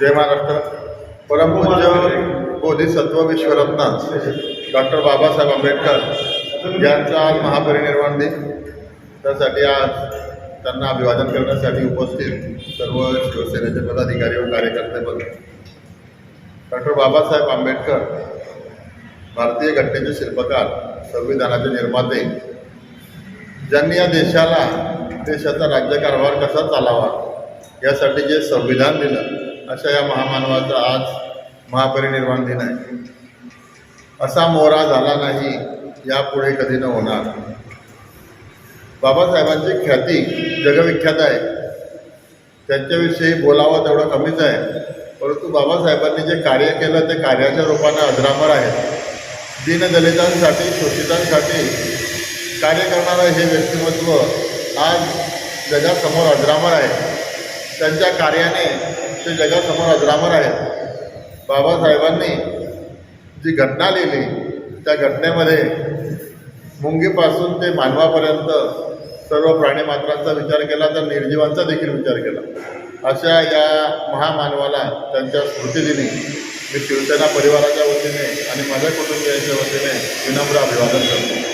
जय महाराष्ट्र. परमपूज्य बोधिसत्व विश्वरत्न डॉक्टर बाबासाहेब आंबेडकर यांचा आज महापरिनिर्वाण दिन. त्यासाठी आज त्यांना अभिवादन करण्यासाठी उपस्थित सर्व शिवसेनेचे पदाधिकारी व कार्यकर्ते बघ डॉक्टर बाबासाहेब आंबेडकर भारतीय घटनेचे शिल्पकार संविधानाचे निर्माते ज्यांनी या देशाला देशाचा राज्यकारभार कसा चालावा यासाठी जे संविधान दिलं अशा या महामानवाचा आज महापरिनिर्वाण दिन आहे. असा मोरा झाला नाही यापुढे कधी न होणार. बाबासाहेबांची ख्याती जगविख्यात आहे. त्यांच्याविषयी बोलावं तेवढं कमीच आहे. परंतु बाबासाहेबांनी जे कार्य केलं ते कार्याच्या रूपाने अजरामर आहे. दीनदलितांसाठी शोषितांसाठी कार्य करणारं हे व्यक्तिमत्व आज जगासमोर अजरामर आहे. त्यांच्या कार्याने ते जगासमोर अजरामर आहेत. बाबासाहेबांनी जी घटना लिहिली त्या घटनेमध्ये मुंगीपासून ते मानवापर्यंत सर्व प्राणीमात्रांचा विचार केला तर निर्जीवांचा देखील विचार केला. अशा या महामानवाला त्यांच्या स्मृतिदिनी मी शिवसेना परिवाराच्या वतीने आणि माझ्या कुटुंबियांच्या वतीने विनम्र अभिवादन करतो.